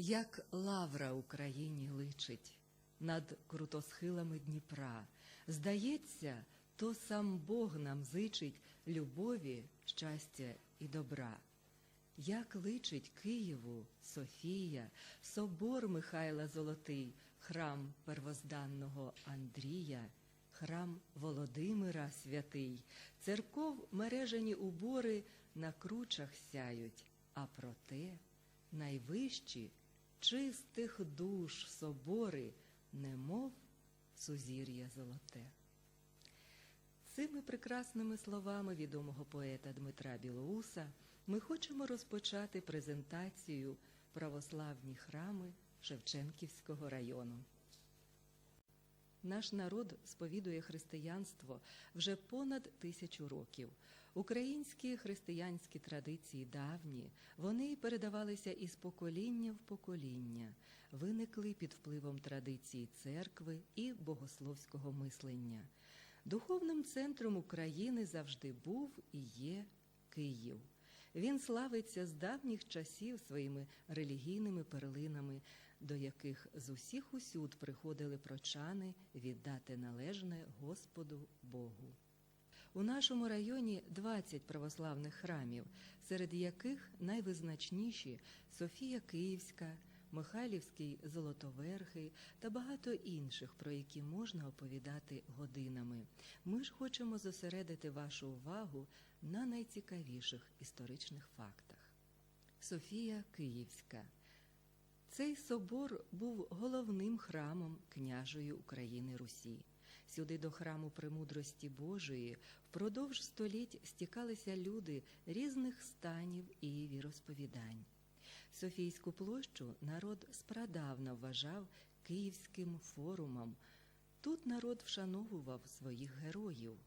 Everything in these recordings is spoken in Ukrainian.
Як лавра Україні личить над крутосхилами Дніпра. Здається, то сам Бог нам зичить любові, щастя і добра. Як личить Києву Софія, собор Михайла Золотий, храм первозданного Андрія, храм Володимира Святий, церков мережені убори на кручах сяють, а проте найвищі чистих душ собори, немов сузір'я золоте. Цими прекрасними словами відомого поета Дмитра Білоуса ми хочемо розпочати презентацію православні храми Шевченківського району. Наш народ сповідує християнство вже понад тисячу років. Українські християнські традиції давні, вони передавалися із покоління в покоління, виникли під впливом традиції церкви і богословського мислення. Духовним центром України завжди був і є Київ. Він славиться з давніх часів своїми релігійними перлинами, до яких з усіх усюд приходили прочани віддати належне Господу Богу. У нашому районі 20 православних храмів, серед яких найвизначніші Софія Київська, Михайлівський Золотоверхий та багато інших, про які можна оповідати годинами. Ми ж хочемо зосередити вашу увагу на найцікавіших історичних фактах. Софія Київська. Цей собор був головним храмом княжої України Русі. Сюди до храму премудрості Божої впродовж століть стікалися люди різних станів і віросповідань. Софійську площу народ спрадавна вважав Київським форумом. Тут народ вшановував своїх героїв.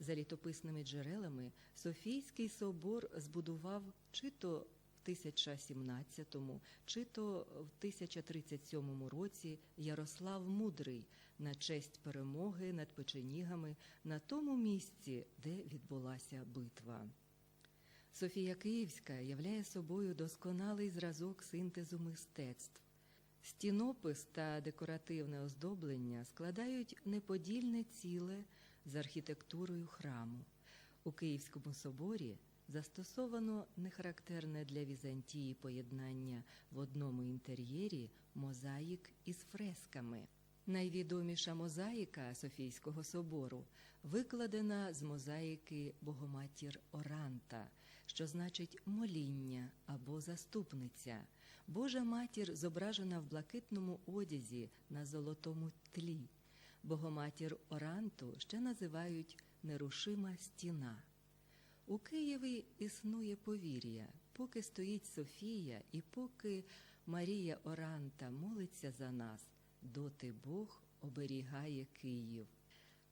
За літописними джерелами Софійський собор збудував чи то 1017, чи то в 1037 році Ярослав Мудрий на честь перемоги над печенігами на тому місці, де відбулася битва. Софія Київська являє собою досконалий зразок синтезу мистецтв. Стінопис та декоративне оздоблення складають неподільне ціле з архітектурою храму. У Київському соборі застосовано нехарактерне для Візантії поєднання в одному інтер'єрі мозаїк із фресками. Найвідоміша мозаїка Софійського собору викладена з мозаїки Богоматір Оранта, що значить моління або заступниця. Божа матір зображена в блакитному одязі на золотому тлі. Богоматір Оранту ще називають нерушима стіна. У Києві існує повір'я, поки стоїть Софія і поки Марія Оранта молиться за нас, доти Бог оберігає Київ.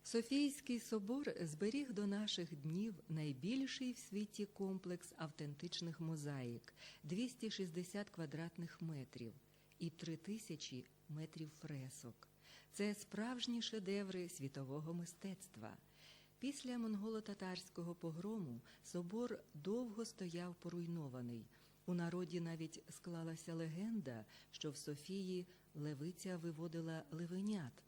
Софійський собор зберіг до наших днів найбільший в світі комплекс автентичних мозаїк 260 квадратних метрів і 3000 метрів фресок. Це справжні шедеври світового мистецтва. Після монголо-татарського погрому собор довго стояв поруйнований. У народі навіть склалася легенда, що в Софії левиця виводила левенят.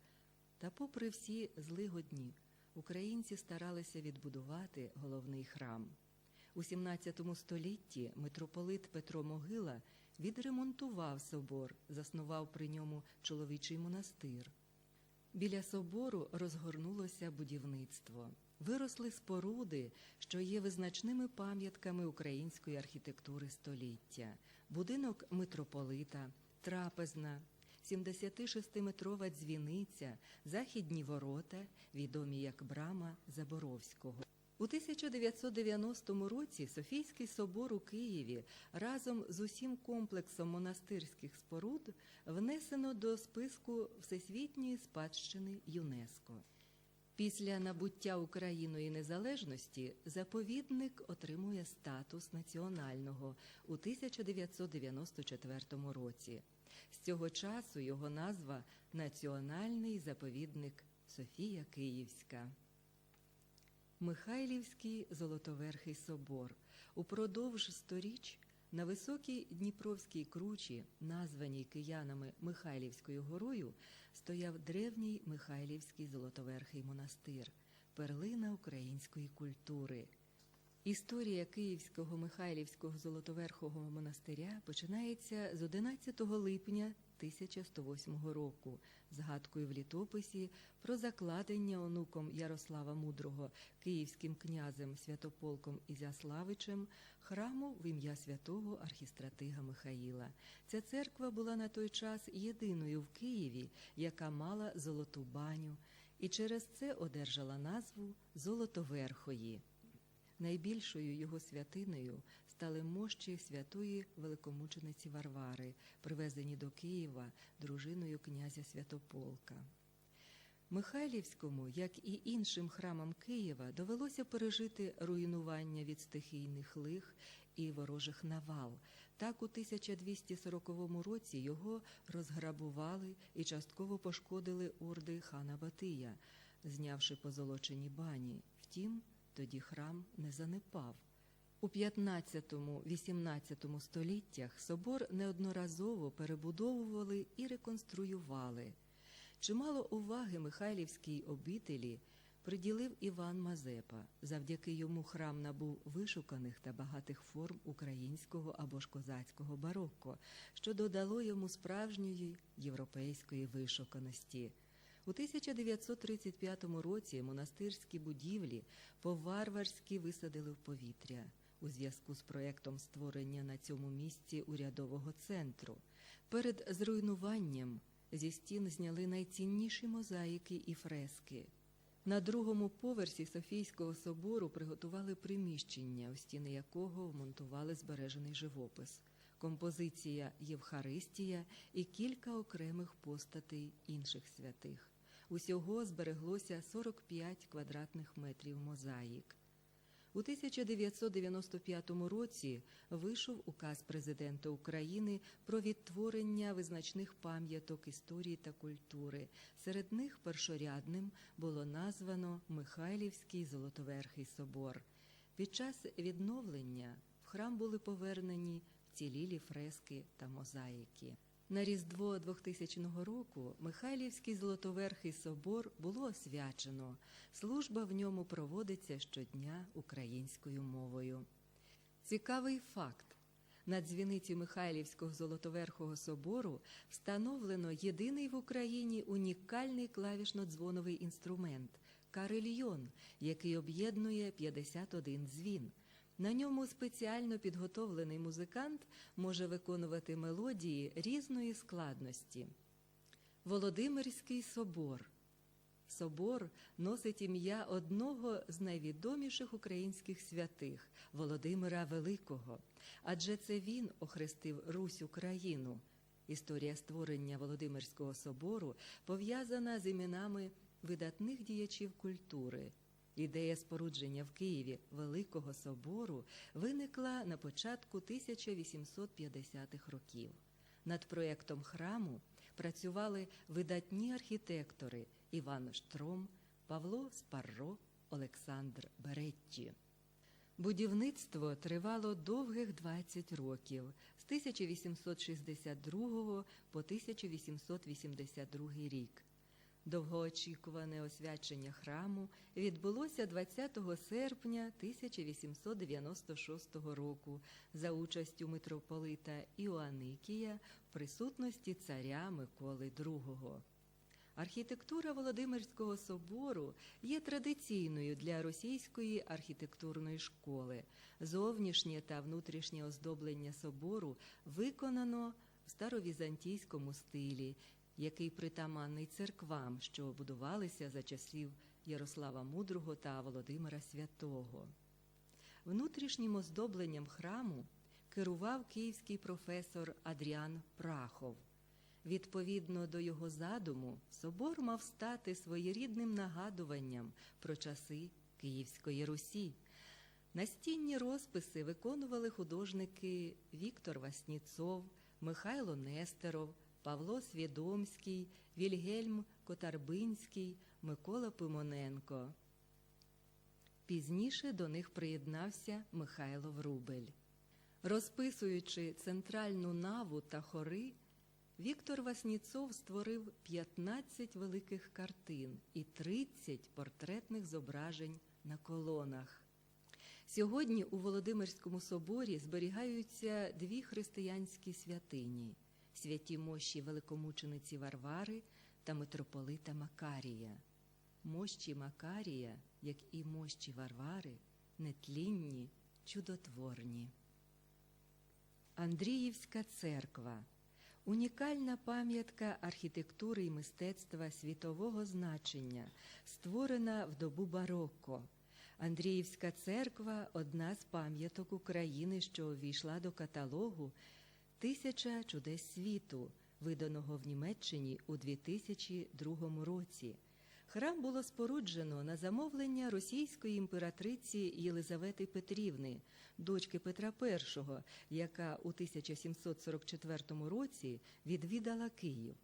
Та, попри всі злигодні, українці старалися відбудувати головний храм. У 17 столітті митрополит Петро Могила відремонтував собор, заснував при ньому чоловічий монастир. Біля собору розгорнулося будівництво. Виросли споруди, що є визначними пам'ятками української архітектури століття: будинок митрополита, трапезна, 76-метрова дзвіниця, західні ворота, відомі як брама Заборовського. У 1990 році Софійський собор у Києві разом з усім комплексом монастирських споруд внесено до списку Всесвітньої спадщини ЮНЕСКО. Після набуття Україною незалежності заповідник отримує статус національного у 1994 році. З цього часу його назва Національний заповідник Софія Київська. Михайлівський Золотоверхий собор упродовж сторіч На високій Дніпровській кручі, названій киянами Михайлівською горою, стояв древній Михайлівський золотоверхий монастир, перлина української культури. Історія Київського Михайлівського Золотоверхого монастиря починається з 11 липня 1108 року, згадкою в літописі про закладення онуком Ярослава Мудрого київським князем Святополком Ізяславичем храму в ім'я святого архістратига Михаїла. Ця церква була на той час єдиною в Києві, яка мала золоту баню, і через це одержала назву Золотоверхої. Найбільшою його святиною стали мощі святої великомучениці Варвари, привезені до Києва дружиною князя Святополка. Михайлівському, як і іншим храмам Києва, довелося пережити руйнування від стихійних лих і ворожих навал. Так, у 1240 році його розграбували і частково пошкодили орди хана Батия, знявши позолочені бані. Втім, тоді храм не занепав. У 15-18 століттях собор неодноразово перебудовували і реконструювали. Чимало уваги Михайлівській обителі приділив Іван Мазепа. Завдяки йому храм набув вишуканих та багатих форм українського або ж козацького барокко, що додало йому справжньої європейської вишуканості. У 1935 році монастирські будівлі по-варварськи висадили в повітря у зв'язку з проєктом створення на цьому місці урядового центру. Перед зруйнуванням зі стін зняли найцінніші мозаїки і фрески. На другому поверсі Софійського собору приготували приміщення, у стіни якого вмонтували збережений живопис, композиція Євхаристія і кілька окремих постатей інших святих. Усього збереглося 45 квадратних метрів мозаїк. У 1995 році вийшов указ президента України про відтворення визначних пам'яток історії та культури. Серед них першорядним було названо Михайлівський Золотоверхий собор. Під час відновлення в храм були повернені вцілілі фрески та мозаїки. На Різдво 2000 року Михайлівський Золотоверхий собор було освячено. Служба в ньому проводиться щодня українською мовою. Цікавий факт. На дзвіниці Михайлівського Золотоверхого собору встановлено єдиний в Україні унікальний клавішно-дзвоновий інструмент карельйон, який об'єднує 51 дзвін. На ньому спеціально підготовлений музикант може виконувати мелодії різної складності. Володимирський собор. Собор носить ім'я одного з найвідоміших українських святих Володимира Великого, адже це він охрестив Русь Україну. Історія створення Володимирського собору пов'язана з іменами видатних діячів культури. Ідея спорудження в Києві Великого собору виникла на початку 1850-х років. Над проєктом храму працювали видатні архітектори Іван Штром, Павло Спарро, Олександр Беретті. Будівництво тривало довгих 20 років з 1862 по 1882 рік. Довгоочікуване освячення храму відбулося 20 серпня 1896 року за участю митрополита Іоанникія в присутності царя Миколи II. Архітектура Володимирського собору є традиційною для російської архітектурної школи. Зовнішнє та внутрішнє оздоблення собору виконано в старовізантійському стилі який притаманний церквам, що будувалися за часів Ярослава Мудрого та Володимира Святого. Внутрішнім оздобленням храму керував київський професор Адріан Прахов. Відповідно до його задуму, собор мав стати своєрідним нагадуванням про часи Київської Русі. Настінні розписи виконували художники Віктор Васніцов, Михайло Нестеров. Павло Свідомський, Вільгельм Котарбинський, Микола Пимоненко. Пізніше до них приєднався Михайло Врубель. Розписуючи центральну наву та хори, Віктор Васніцов створив 15 великих картин і 30 портретних зображень на колонах. Сьогодні у Володимирському соборі зберігаються дві християнські святині святі мощі великомучениці Варвари та митрополита Макарія. Мощі Макарія, як і мощі Варвари, нетлінні, чудотворні. Андріївська церква унікальна пам'ятка архітектури і мистецтва світового значення, створена в добу барокко. Андріївська церква одна з пам'яток України, що увійшла до каталогу Тисяча чудес світу, виданого в Німеччині у 2002 році. Храм було споруджено на замовлення російської імператриці Єлизавети Петрівни, дочки Петра І, яка у 1744 році відвідала Київ.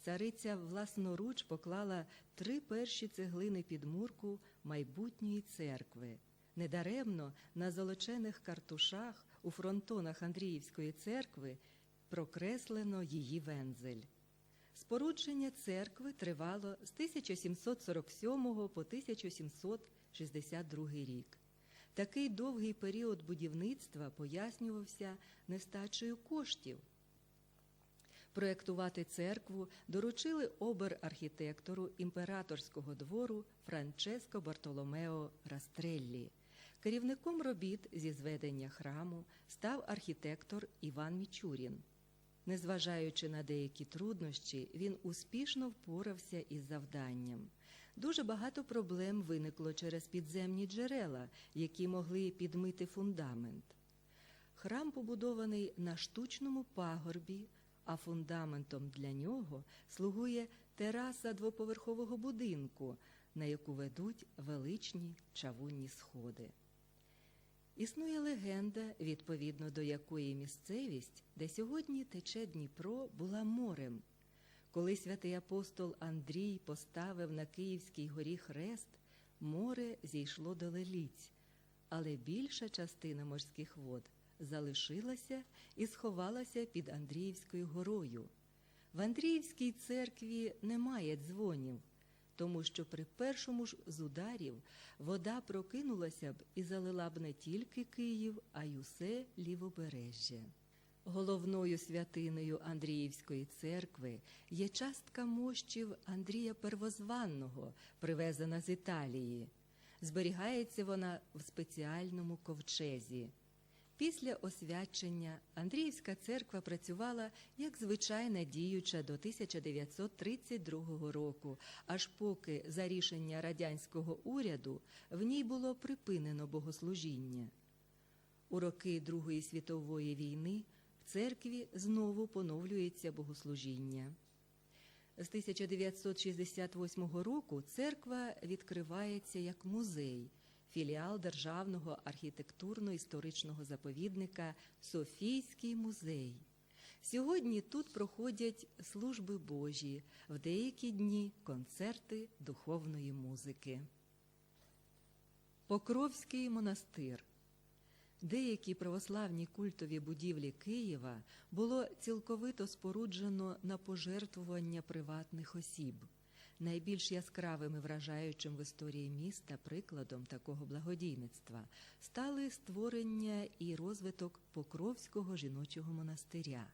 Цариця власноруч поклала три перші цеглини підмурку майбутньої церкви. Недаремно на золочених картушах у фронтонах Андріївської церкви прокреслено її вензель. Спорудження церкви тривало з 1747 по 1762 рік. Такий довгий період будівництва пояснювався нестачею коштів. Проєктувати церкву доручили обер-архітектору імператорського двору Франческо Бартоломео Растреллі. Керівником робіт зі зведення храму став архітектор Іван Мічурін. Незважаючи на деякі труднощі, він успішно впорався із завданням. Дуже багато проблем виникло через підземні джерела, які могли підмити фундамент. Храм побудований на штучному пагорбі, а фундаментом для нього слугує тераса двоповерхового будинку, на яку ведуть величні чавунні сходи. Існує легенда, відповідно до якої місцевість, де сьогодні тече Дніпро, була морем. Коли святий апостол Андрій поставив на Київській горі хрест, море зійшло до леліць, але більша частина морських вод залишилася і сховалася під Андріївською горою. В Андріївській церкві немає дзвонів тому що при першому ж з ударів вода прокинулася б і залила б не тільки Київ, а й усе лівобережжя. Головною святиною Андріївської церкви є частка мощів Андрія Первозванного, привезена з Італії. Зберігається вона в спеціальному ковчезі. Після освячення Андріївська церква працювала як звичайна діюча до 1932 року, аж поки за рішення радянського уряду в ній було припинено богослужіння. У роки Другої світової війни в церкві знову поновлюється богослужіння. З 1968 року церква відкривається як музей філіал Державного архітектурно-історичного заповідника Софійський музей. Сьогодні тут проходять служби Божі, в деякі дні концерти духовної музики. Покровський монастир. Деякі православні культові будівлі Києва було цілковито споруджено на пожертвування приватних осіб. Найбільш яскравим і вражаючим в історії міста прикладом такого благодійництва стали створення і розвиток Покровського жіночого монастиря.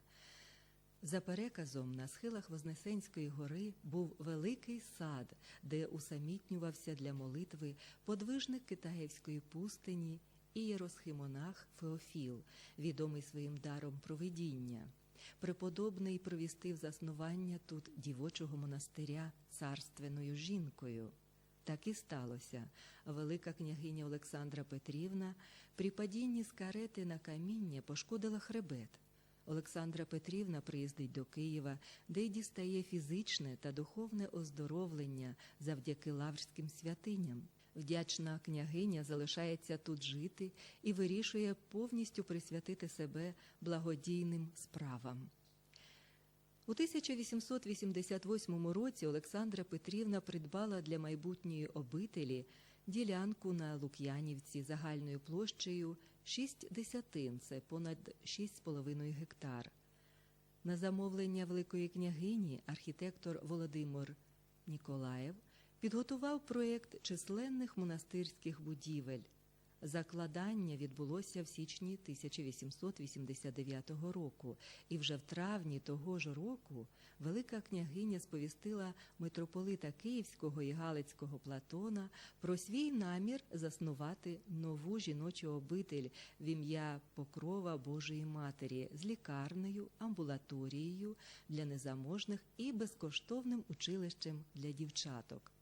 За переказом, на схилах Вознесенської гори був великий сад, де усамітнювався для молитви подвижник Китаївської пустині і єросхимонах Феофіл, відомий своїм даром провидіння. Преподобний провістив заснування тут дівочого монастиря царственною жінкою. Так і сталося. Велика княгиня Олександра Петрівна при падінні з карети на каміння пошкодила хребет. Олександра Петрівна приїздить до Києва, де й дістає фізичне та духовне оздоровлення завдяки лаврським святиням. Вдячна княгиня залишається тут жити і вирішує повністю присвятити себе благодійним справам. У 1888 році Олександра Петрівна придбала для майбутньої обителі ділянку на Лук'янівці загальною площею 6 десятин, це понад 6,5 гектар. На замовлення великої княгині архітектор Володимир Ніколаєв підготував проєкт численних монастирських будівель. Закладання відбулося в січні 1889 року, і вже в травні того ж року велика княгиня сповістила митрополита Київського і Галицького Платона про свій намір заснувати нову жіночу обитель в ім'я Покрова Божої Матері з лікарнею, амбулаторією для незаможних і безкоштовним училищем для дівчаток.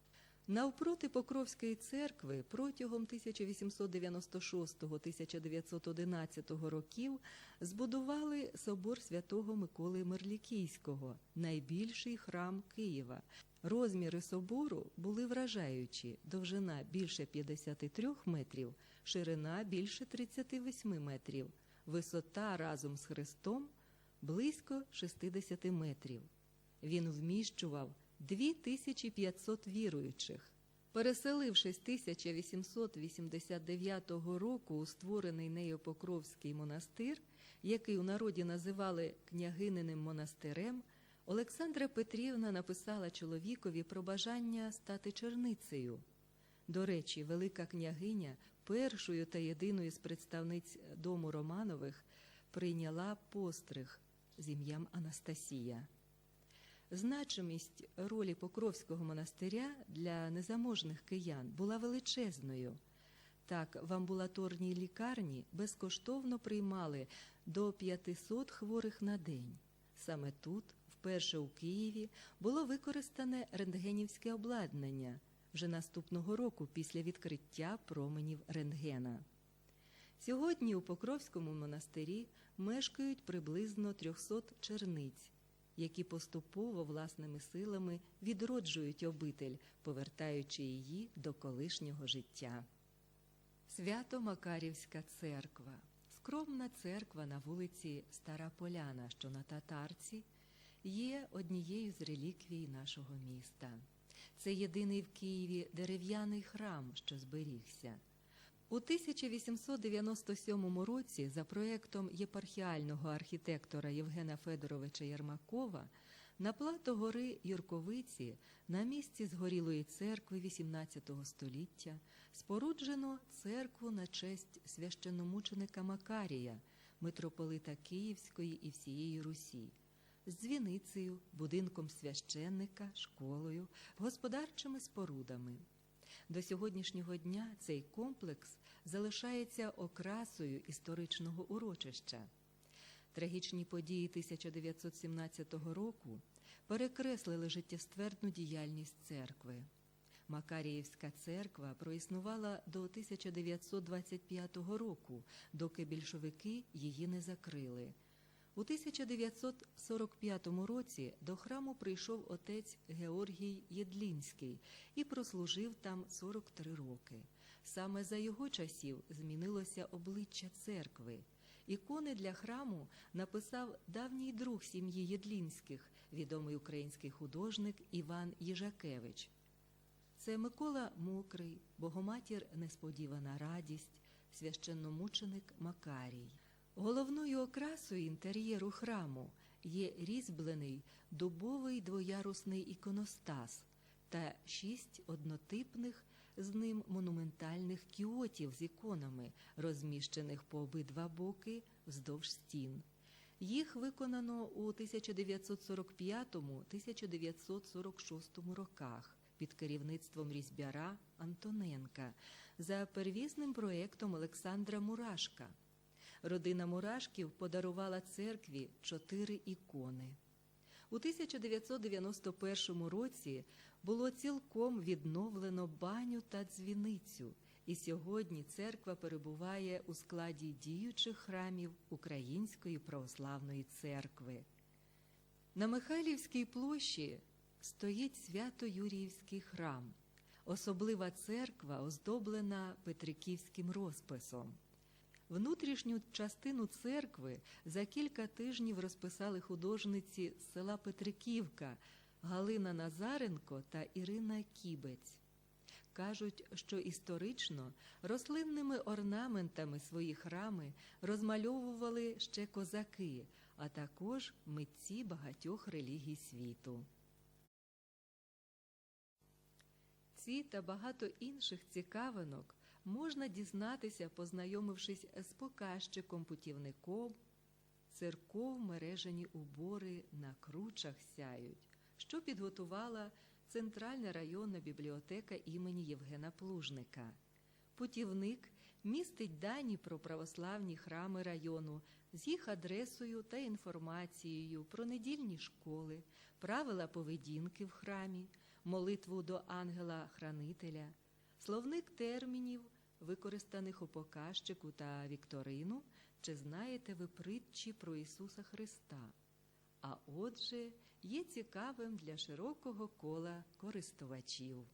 Навпроти Покровської церкви протягом 1896-1911 років збудували собор святого Миколи Мерлікійського, найбільший храм Києва. Розміри собору були вражаючі: довжина більше 53 метрів, ширина більше 38 метрів, висота разом з хрестом близько 60 метрів. Він вміщував 2500 віруючих. Переселившись 1889 року у створений нею Покровський монастир, який у народі називали княгининим монастирем, Олександра Петрівна написала чоловікові про бажання стати черницею. До речі, велика княгиня, першою та єдиною з представниць дому Романових, прийняла постриг з ім'ям Анастасія. Значимість ролі Покровського монастиря для незаможних киян була величезною. Так, в амбулаторній лікарні безкоштовно приймали до 500 хворих на день. Саме тут, вперше у Києві, було використане рентгенівське обладнання вже наступного року після відкриття променів рентгена. Сьогодні у Покровському монастирі мешкають приблизно 300 черниць які поступово власними силами відроджують обитель, повертаючи її до колишнього життя. Свято Макарівська церква скромна церква на вулиці Стара Поляна, що на татарці, є однією з реліквій нашого міста. Це єдиний в Києві дерев'яний храм, що зберігся. У 1897 році за проєктом єпархіального архітектора Євгена Федоровича Єрмакова на плато гори Юрковиці на місці згорілої церкви XVIII століття споруджено церкву на честь священномученика Макарія, митрополита Київської і всієї Русі, з дзвіницею, будинком священника, школою, господарчими спорудами. До сьогоднішнього дня цей комплекс залишається окрасою історичного урочища. Трагічні події 1917 року перекреслили життєствердну діяльність церкви. Макаріївська церква проіснувала до 1925 року, доки більшовики її не закрили. У 1945 році до храму прийшов отець Георгій Єдлінський і прослужив там 43 роки. Саме за його часів змінилося обличчя церкви. Ікони для храму написав давній друг сім'ї Єдлінських, відомий український художник Іван Їжакевич. Це Микола Мокрий, Богоматір Несподівана радість, священномученик Макарій. Головною окрасою інтер'єру храму є різьблений дубовий двоярусний іконостас та шість однотипних з ним монументальних кіотів з іконами, розміщених по обидва боки вздовж стін. Їх виконано у 1945-1946 роках під керівництвом різьбяра Антоненка за первісним проєктом Олександра Мурашка. Родина Мурашків подарувала церкві чотири ікони. У 1991 році було цілком відновлено баню та дзвіницю, і сьогодні церква перебуває у складі діючих храмів Української православної церкви. На Михайлівській площі стоїть свято-Юріївський храм, особлива церква, оздоблена петриківським розписом. Внутрішню частину церкви за кілька тижнів розписали художниці з села Петриківка Галина Назаренко та Ірина Кібець. Кажуть, що історично рослинними орнаментами свої храми розмальовували ще козаки, а також митці багатьох релігій світу. Ці та багато інших цікавинок можна дізнатися, познайомившись з показчиком-путівником, церков мережені убори на кручах сяють, що підготувала Центральна районна бібліотека імені Євгена Плужника. Путівник містить дані про православні храми району з їх адресою та інформацією про недільні школи, правила поведінки в храмі, молитву до ангела-хранителя, словник термінів, використаних у показчику та вікторину, чи знаєте ви притчі про Ісуса Христа. А отже, є цікавим для широкого кола користувачів.